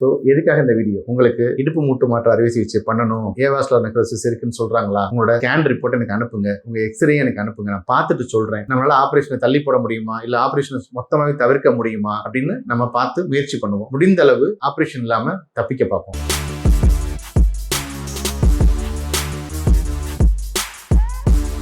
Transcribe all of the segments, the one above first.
So எதுக்காக இந்த video உங்களுக்கு இடுப்பு மூட்டு மாற்று அறுவை சிகிச்சை பண்ணணும். ஏவாஸ்லர் நெக்ரோசிஸ் இருக்குன்னு சொல்றாங்களா? உங்களோட ஸ்கேன் ரிப்போர்ட் எனக்கு அனுப்புங்க. உங்க எக்ஸ்ரே எனக்கு அனுப்புங்க. நான் பார்த்துட்டு சொல்றேன். நம்மளால ஆபரேஷனை தள்ளி போட முடியுமா? இல்ல ஆபரேஷனை மொத்தமாக தவிர்க்க முடியுமா? அப்படின்னு நம்ம பார்த்து முயற்சி பண்ணுவோம். முடிந்த அளவு ஆபரேஷன் இல்லாம தப்பிக்க பார்ப்போம்.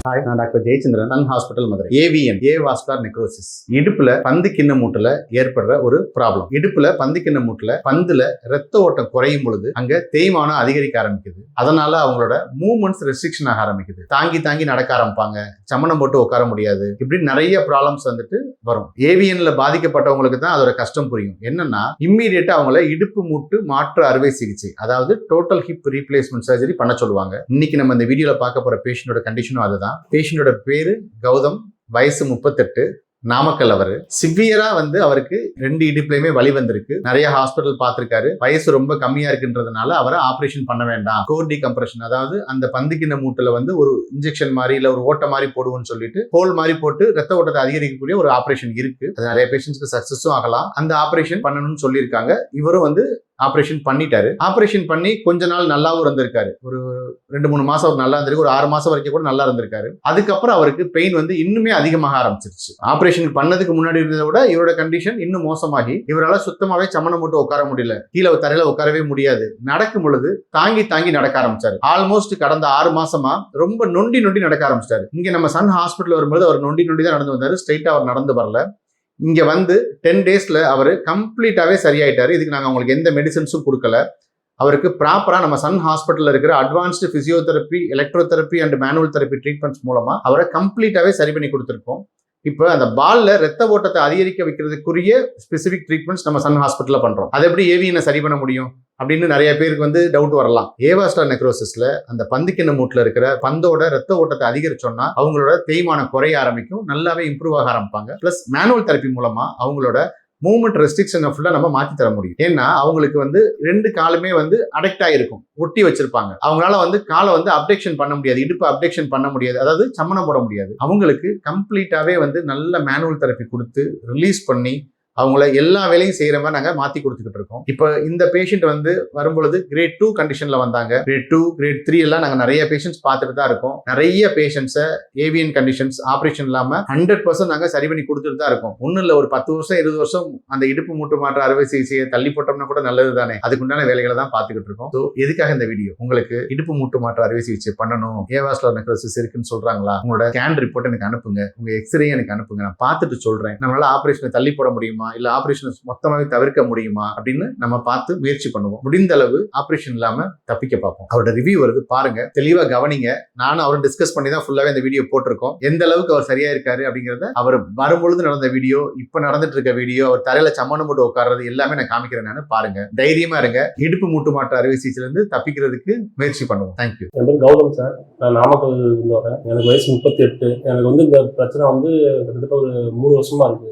ஹாய் நான் doctor Jayachandran sun hospital Madurai. AVN avascular necrosis இடுப்புல பந்து கிண்ண மூட்டுல ஏற்படுற ஒரு ப்ராப்ளம் இடுப்புல பந்து கிண்ண மூட்டுல பந்துல ரத்த ஓட்டம் குறையும் பொழுது அங்க தேய்மானம் அதிகரிக்க ஆரம்பிக்குது. அதனால அவங்களோட மூவ்மெண்ட்ஸ் ரெஸ்ட்ரிக்ஷன் ஆக ஆரம்பிக்குது. தாங்கி தாங்கி நடக்க ஆரம்பிப்பாங்க. சமணம் போட்டு உட்கார முடியாது. இப்படி நிறைய ப்ராப்ளம்ஸ் வந்துட்டு வரும். ஏவியன்ல பாதிக்கப்பட்டவங்களுக்கு தான் அதோட கஷ்டம் புரியும். என்னன்னா இம்மீடியட்டா அவங்கள இடுப்பு மூட்டு மாற்று அறுவை சிகிச்சை அதாவது டோட்டல் ஹிப் ரீப்ளேஸ்மெண்ட் சர்ஜரி பண்ண சொல்லுவாங்க. இன்னைக்கு நம்ம இந்த வீடியோல பார்க்க போற பேஷண்டோட கண்டிஷனும் அதுதான். பேஷண்டோட பேரு கௌதம் வயசு முப்பத்தெட்டு. நாமக்கல் அவரு. சிவியரா வந்து அவருக்கு ரெண்டு இடுப்புலயுமே வலி வந்திருக்கு. நிறைய ஹாஸ்பிட்டல் பார்த்திருக்காரு. வயசு ரொம்ப கம்மியா இருக்குன்றதுனால அவரை ஆபரேஷன் பண்ண வேண்டாம். கோர் கம்ப்ரஷன் அதாவது அந்த பந்துக்கின மூட்டுல வந்து ஒரு இன்ஜெக்ஷன் மாதிரி இல்ல ஒரு ஓட்ட மாதிரி போடுவோம்னு சொல்லிட்டு ஹோல் மாதிரி போட்டு ரத்த ஓட்டத்தை அதிகரிக்கக்கூடிய ஒரு ஆபரேஷன் இருக்கு. அது நிறைய பேஷண்ட்ஸ்க்கு சக்சஸும் ஆகலாம். அந்த ஆபரேஷன் பண்ணணும்னு சொல்லியிருக்காங்க. இவரும் வந்து ஆப்ரேஷன் பண்ணிட்டாரு. ஆப்ரேஷன் பண்ணி கொஞ்ச நாள் நல்லாவும் இருந்திருக்காரு. ஒரு ரெண்டு மூணு மாசம் அவர் நல்லா இருந்திருக்கு. ஒரு ஆறு மாசம் வரைக்கும் கூட நல்லா இருந்திருக்காரு. அதுக்கப்புறம் அவருக்கு பெயின் வந்து இன்னுமே அதிகமாக ஆரம்பிச்சிருச்சு. ஆப்ரேஷன் பண்ணதுக்கு முன்னாடி இருந்ததை விட இவரோட கண்டிஷன் இன்னும் மோசமாகி இவரால் சுத்தமாவே சமணம் மட்டும் உட்கார முடியல. கீழே தரையில உட்காரவே முடியாது. நடக்கும் பொழுது தாங்கி தாங்கி நடக்க ஆரம்பிச்சாரு. ஆல்மோஸ்ட் கடந்த ஆறு மாசமா ரொம்ப நொண்டி நொண்டி நடக்க ஆரம்பிச்சிட்டாரு. இங்க நம்ம சன் ஹாஸ்பிட்டல் வரும்போது அவர் நொண்டி நொண்டி தான் நடந்து வந்தாரு. ஸ்ட்ரைட்டா அவர் நடந்து வரல. இங்கே வந்து டென் டேஸில் அவர் கம்ப்ளீட்டாகவே சரியாயிட்டார். இதுக்கு நாங்கள் அவங்களுக்கு எந்த மெடிசன்ஸும் கொடுக்கல. அவருக்கு ப்ராப்பராக நம்ம சன் ஹாஸ்பிட்டலில் இருக்கிற advanced physiotherapy electrotherapy and manual therapy treatments மூலமாக அவரை கம்ப்ளீட்டாகவே சரி பண்ணி கொடுத்துருக்கோம். இப்போ அந்த பாலில் ரத்த ஓட்டத்தை அதிகரிக்க வைக்கிறதுக்குரிய ஸ்பெசிஃபிக் ட்ரீட்மெண்ட்ஸ் நம்ம சன் ஹாஸ்பிட்டலில் பண்ணுறோம் அதை எப்படி ஏவியனை சரி பண்ண முடியும்? அப்படின்னு நிறைய பேருக்கு வந்து டவுட் வரலாம். ஏவாஸ்டா நெக்ரோசிஸ்ல அந்த பந்துக்கிண்ண மூட்டில் இருக்கிற பந்தோட ரத்த ஓட்டத்தை அதிகரிச்சோம்னா அவங்களோட தேய்மானம் குறைய ஆரம்பிக்கும். நல்லாவே இம்ப்ரூவ் ஆக ஆரம்பிப்பாங்க. பிளஸ் மேனுவல் தெரப்பி மூலமா அவங்களோட மூவ்மெண்ட் ரெஸ்ட்ரிக்ஷனை ஃபுல்லாக நம்ம மாற்றி தர முடியும். ஏன்னா அவங்களுக்கு வந்து ரெண்டு காலுமே வந்து அடெக்ட் ஆகிருக்கும் ஒட்டி வச்சிருப்பாங்க. அவங்களால வந்து காலை வந்து அப்டேக்ஷன் பண்ண முடியாது. இடுப்பு அப்டேக்ஷன் பண்ண முடியாது. அதாவது சம்மணம் போட முடியாது. அவங்களுக்கு கம்ப்ளீட்டாகவே வந்து நல்ல மேனுவல் தெரப்பி கொடுத்து ரிலீஸ் பண்ணி அவங்கள எல்லா வேலையும் செய்கிற மாதிரி நாங்கள் மாற்றி கொடுத்துக்கிட்டு இருக்கோம். இப்போ இந்த பேஷண்ட் வந்து வரும்பொழுது கிரேட் டூ கண்டிஷனில் வந்தாங்க. கிரேட் டூ கிரேட் த்ரீ எல்லாம் நாங்கள் நிறைய பேஷண்ட்ஸ் பார்த்துட்டு தான் இருக்கோம். நிறைய பேஷண்ட்ஸை ஏவியன் கண்டிஷன்ஸ் ஆப்ரேஷன் இல்லாமல் ஹண்ட்ரட் பர்சன்ட் நாங்கள் சரி பண்ணி கொடுத்துட்டு தான் இருக்கோம். ஒன்றும் இல்லை ஒரு பத்து வருஷம் இருபது வருஷம் அந்த இடுப்பு மூட்டு மாற்ற அறுவை சிகிச்சையை தள்ளி போட்டோம்னா கூட நல்லது தானே. அதுக்குண்டான வேலைகளை தான் பார்த்துக்கிட்டு இருக்கோம். ஸோ எதுக்காக இந்த வீடியோ உங்களுக்கு இடுப்பு மூட்டு மாற்ற அறுவை சிகிச்சை பண்ணணும். ஏவாஸ்லர் நெக்ரோசிஸ் இருக்குன்னு சொல்கிறாங்களா உங்களோட ஸ்கேன் ரிப்போர்ட் எனக்கு அனுப்புங்க. உங்கள் எக்ஸ்ரே எனக்கு அனுப்புங்க. நான் பார்த்துட்டு சொல்கிறேன் நம்மளால ஆப்ரேஷனை தள்ளி போட முடியுமா? இல்ல ஆபரேஷன் மொத்தமாவே தவிர்க்க முடியுமா? அப்படின்னு நம்ம பார்த்து முயற்சி பண்ணுவோம். முடிந்த அளவு ஆபரேஷன் இல்லாம தப்பிக்க பார்ப்போம். அவரோட ரிவ்யூ வருது பாருங்க. தெளிவா கவனிங்க. நானும் அவரும் டிஸ்கஸ் பண்ணி தான் ஃபுல்லாவே இந்த வீடியோ போட்டிருக்கோம். எந்த அளவுக்கு அவர் சரியா இருக்காரு அப்படிங்கறத அவர் வரும்பொழுது நடந்த வீடியோ இப்ப நடந்துட்டு இருக்க வீடியோ அவர் தரையில சம்மணம் போட்டு உட்கார்றது எல்லாமே நான் காமிக்கிறேன் நான் பாருங்க. தைரியமா இருங்க. இடுப்பு மூட்டு மாற்று அறுவை சிகிச்சையில இருந்து தப்பிக்கிறதுக்கு முயற்சி பண்ணுவோம். தேங்க்யூ என் பேர் கௌதம் சார். நான் நாமக்கல் இருந்து வரேன் எனக்கு வயசு முப்பத்தி எட்டு. எனக்கு வந்து இந்த பிரச்சனை வந்து கிட்டத்தட்ட ஒரு மூணு வருஷமா இருக்கு.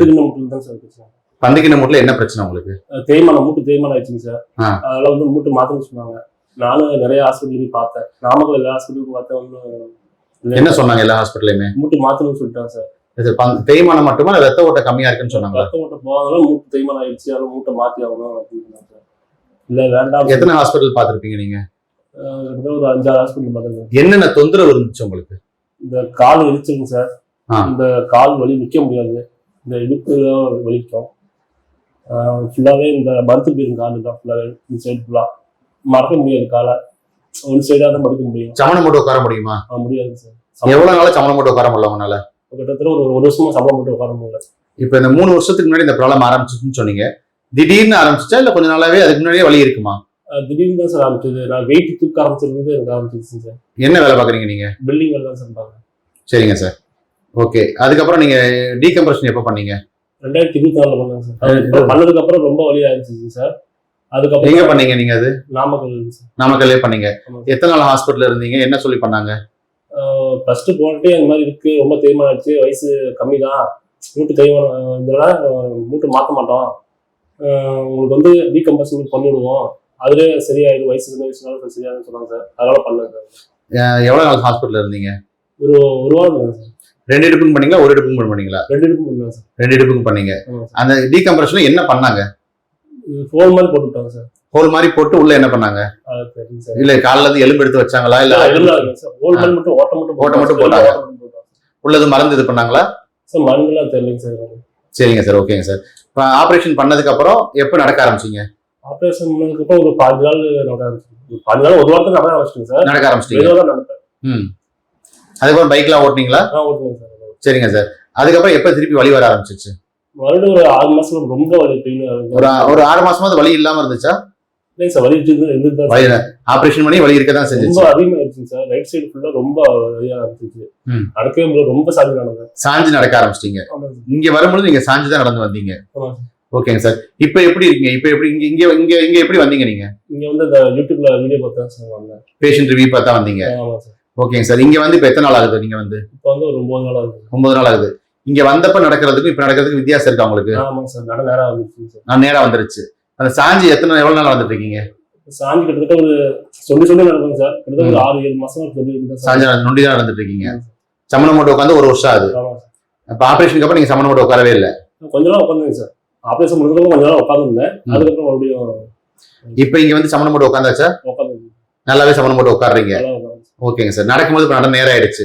கிண்ண மூட்டில் தான் சார். பந்துக்கின மூட்டுல என்ன பிரச்சனை உங்களுக்கு? தேய்மானம் மூட்டு தேய்மானம் ஆயிடுச்சுங்க சார். அதெல்லாம் வந்து மூட்டு மாத்தணும்னு சொன்னாங்க. நானும் நிறைய ஹாஸ்பிட்டல் பார்த்தேன். நாமக்கல் எல்லா ஹாஸ்பிட்டலுக்கும் பார்த்தேன் ஒன்றும் என்ன சொன்னாங்க எல்லா ஹாஸ்பிட்டலையுமே மூட்டு மாத்தணும்னு சொல்லிட்டாங்க சார். தேய்மானம் மட்டுமா ரத்த ஓட்டம் கம்மியா இருக்குன்னு சொன்னாங்க ரத்த மூட்டை போகாதனால மூட்டு தேய்மானம் ஆயிடுச்சு. அதனால மூட்டை மாத்தி ஆகணும் அப்படின்னு சார். இல்ல வேண்டாம் எத்தனை ஹாஸ்பிட்டல் பார்த்திருப்பீங்க நீங்க? ஒரு அஞ்சாறு ஹாஸ்பிட்டல் பார்த்தேன் என்னென்ன தொந்தரவு இருந்துச்சு உங்களுக்கு? இந்த கால் இடிச்சிருங்க சார். இந்த கால் வலி நிக்க முடியாது. இந்த இடுப்பு தான் வலிக்கும். ஃபுல்லாவே இந்த மருத்து போயிரும் கால் தான் ஃபுல்லாவே இந்த சைடு ஃபுல்லா மறக்க முடியாது காலை. ஒரு சைடா தான் படுக்க முடியும். சமணம் போட்டு உட்கார முடியுமா? ஆ, முடியாது சார் எவ்வளவு நாளா சமணம் போட்டு உட்கார முடியல உங்களால கிட்டத்தட்ட ஒரு ஒரு வருஷமா சம்பளம் மட்டும் உட்கார முடியல. இப்ப இந்த மூணு வருஷத்துக்கு முன்னாடி இந்த ப்ராப்ளம் ஆரம்பிச்சுன்னு சொன்னீங்க. திடீர்னு ஆரம்பிச்சுச்சா இல்ல கொஞ்ச நாளாவே அதுக்கு முன்னாடியே வலி இருக்குமா? திடீர்னு தான் சார் ஆரம்பிச்சது. நான் வெயிட் தூக்க ஆரம்பிச்சிருந்து எனக்கு ஆரம்பிச்சிருச்சு சார் என்ன வேலை பாக்குறீங்க நீங்க? பில்டிங் வேலை தான் சார் பார்க்குறேன். சரிங்க சார் ஓகே. அதுக்கப்புறம் நீங்க டீகம்ப்ரஷன் எப்ப பண்ணீங்க? ரெண்டாயிரத்தி இருபத்தி நாலுல பண்ணேன் சார். பண்ணதுக்கு அப்புறம் ரொம்ப வலி ஆயிடுச்சு சார். எங்க அதுக்கப்புறம் பண்ணீங்க நீங்க அது? நாமக்கல் நாமக்கல்லே பண்ணீங்க. எத்தனை நாள் ஹாஸ்பிட்டல்ல இருந்தீங்க? என்ன சொல்லி பண்ணாங்க? ஃபர்ஸ்ட் போனட்டே அந்த மாதிரி இருக்கு. ரொம்ப தேய்மானம் ஆச்சு வயசு கம்மி தான் மூட்டு தேய்மானம் இதனால மூட்டு மாற்ற மாட்டோம். உங்களுக்கு வந்து டீகம்பர்ஷன் பண்ணிவிடுவோம் அதுலேயே சரியாயிடும். வயசு சின்ன வயசுனால சரியாகும்னு சொன்னாங்க சார். அதனால பண்ணேன் சார். அஹ் எவ்வளவு நாள் ஹாஸ்பிட்டல்ல இருந்தீங்க? ஒரு ஒரு வாரம் சார். ரெண்டு இடுப்புக்கும் பண்ணீங்களா? ஒரு இடுப்புக்கும் பண்ணீங்களா? ரெண்டு இடுப்பு பண்ணேன் சார். ரெண்டு இடுப்புக்கும் பண்ணீங்க. அந்த டீகம்ப்ரஷன்ல என்ன பண்ணாங்க? ஃபோன் மாதிரி போட்டு விட்டாங்க சார். ஹோல் மாதிரி போட்டு உள்ள என்ன பண்ணாங்க? இல்ல கால்ல இருந்து எலும்பு எடுத்து வச்சாங்களா? இல்ல ஹோல் மாதிரி மட்டும் ஓட்ட மட்டும் ஓட்டை மட்டும் போட்டாங்க. உள்ளது மறந்து இது பண்ணாங்களா? சார் மருந்துலாம் தெரியலைங்க சார். சரிங்க சார் ஓகேங்க சார். இப்போ ஆபரேஷன் பண்ணதுக்கு அப்புறம் எப்போ நடக்க ஆரம்பிச்சீங்க? ஆப்ரேஷன் பண்ணதுக்கு அப்புறம் ஒரு பாஞ்சு நாள் நடக்க ஆரம்பிச்சிங்க பாஞ்சு நாள் ஒரு வாரத்துக்கு நடக்க ஆரம்பிச்சிங்க சார். நடக்க நடப்பேன் ம். அதுக்கப்புறம் பைக்லாம் ஓட்டுனீங்களா? ஓட்டுவேன் சார் சரிங்க சார். அதுக்கப்புறம் எப்போ திருப்பி வலி வர ஆரம்பிச்சிச்சு? மறுபடியும் ஒரு ஆறு மாசம் ரொம்ப வலி ஒரு ஒரு ஆறு மாசமாவது வலி இல்லாம இருந்துச்சா? இல்லைங்க சார் வலி இருந்து இருந்துட்டு தான் வலி ஆபரேஷன் பண்ணி வலி இருக்க தான் ரொம்ப செஞ்சுச்சு அதிகமாயிருச்சுங்க சார். ரைட் சைடு ஃபுல்லா ரொம்ப வலியா இருந்துச்சு. நடக்கவே முடியல ரொம்ப சாதி நடந்தேன் சாஞ்சு நடக்க ஆரம்பிச்சிட்டீங்க. இங்க வரும்பொழுது நீங்க சாஞ்சு தான் நடந்து வந்தீங்க. ஓகேங்க சார். இப்போ எப்படி இருக்கீங்க? இப்போ எப்படி இங்க இங்க இங்க இங்க எப்படி வந்தீங்க நீங்க? இங்க வந்து இந்த யூடியூப்ல வீடியோ பார்த்து சார் வந்தேன். பேஷண்ட் ரிவ்யூ பார்த்தா வந்தீங்க. ஆமா சார். ஓகேங்க சார் இங்க வந்து இப்போ எத்தனை நாள் ஆகுது நீங்க வந்து? இப்போ வந்து ஒரு ஒன்பது நாள் ஆகுது. ஒன்பது நாள் ஆகுது. இங்க வந்தப்ப நடக்கிறதுக்கும் இப்ப நடக்கிறதுக்கு வித்தியாசம் இருக்கா உங்களுக்கு? ஆமாங்க சார் நட நேரம் ஆகுது சார் நான் நேரா வந்துருச்சு. அந்த சாஞ்சி எத்தனை எவ்வளவு நாள் வந்துட்டு இருக்கீங்க? சாஞ்சி கிட்டத்தட்ட ஒரு சொல்லி சொல்லி நடக்குங்க சார் கிட்டத்தட்ட ஒரு ஆறு ஏழு மாசம் சார் சாஞ்சி நொண்டி தான் நடந்துட்டு இருக்கீங்க. சமண மூட்டை உட்காந்து ஒரு வருஷம் ஆகுது. சார். அப்ப ஆபரேஷனுக்கு அப்புறம் நீங்க சமண மூட்டை உட்காரவே இல்லை? கொஞ்ச நாள் உட்காந்துங்க சார் ஆபரேஷன் முடிஞ்சதுக்கு கொஞ்ச நாள் உட்காந்துருந்தேன். அதுக்கப்புறம் மறுபடியும் இப்ப இங்க வந்து சமண மூட்டை உட்காந்தாச்சா உட்காந்து நல்லாவே சமண மூட்டை உட்காடுறீங்க உட்காந்து ஓகேங்க சார். நடக்கும்போது இப்ப நட நேரம் ஆயிடுச்சு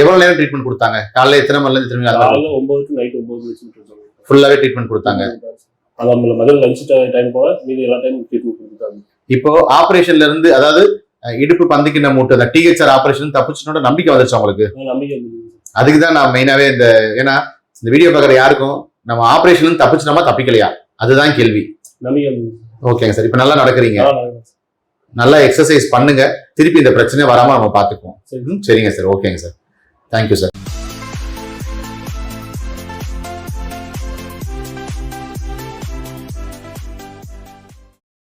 எவ்வளவு நேரம் ட்ரீட்மெண்ட் கொடுத்தாங்க? காலையில எத்தனை மணில இருந்து திரும்பி காலையில ஒன்பதுக்கு நைட் ஒன்பது ஃபுல்லாவே ட்ரீட்மெண்ட் கொடுத்தாங்க. அது நம்மள மதியம் லஞ்ச் டைம் போல மீதி எல்லா டைம் ட்ரீட்மெண்ட் கொடுத்துட்டாங்க. இப்போ ஆபரேஷன்ல இருந்து அதாவது இடுப்பு பந்திக்கின்ற மூட்டை அந்த டிஹெச்ஆர் ஆபரேஷன் தப்பிச்சுனோட நம்பிக்கை வந்துருச்சு நம்பிக்கை இருந்தது. அதுக்கு தான் நான் மெயினாவே இந்த ஏன்னா இந்த வீடியோ பார்க்குற யாருக்கும் நம்ம ஆபரேஷன் தப்பிச்சிட்டோமா தப்பிக்கலையா? அதுதான் கேள்வி. ஓகேங்க சார். இப்போ நல்லா நடக்கிறீங்க. நல்லா எக்ஸசைஸ் பண்ணுங்க. திருப்பி இந்த பிரச்சனை வராம நம்ம பார்த்துக்குவோம். சரிங்க. சார் ஓகேங்க சார் தேங்க்யூ சார்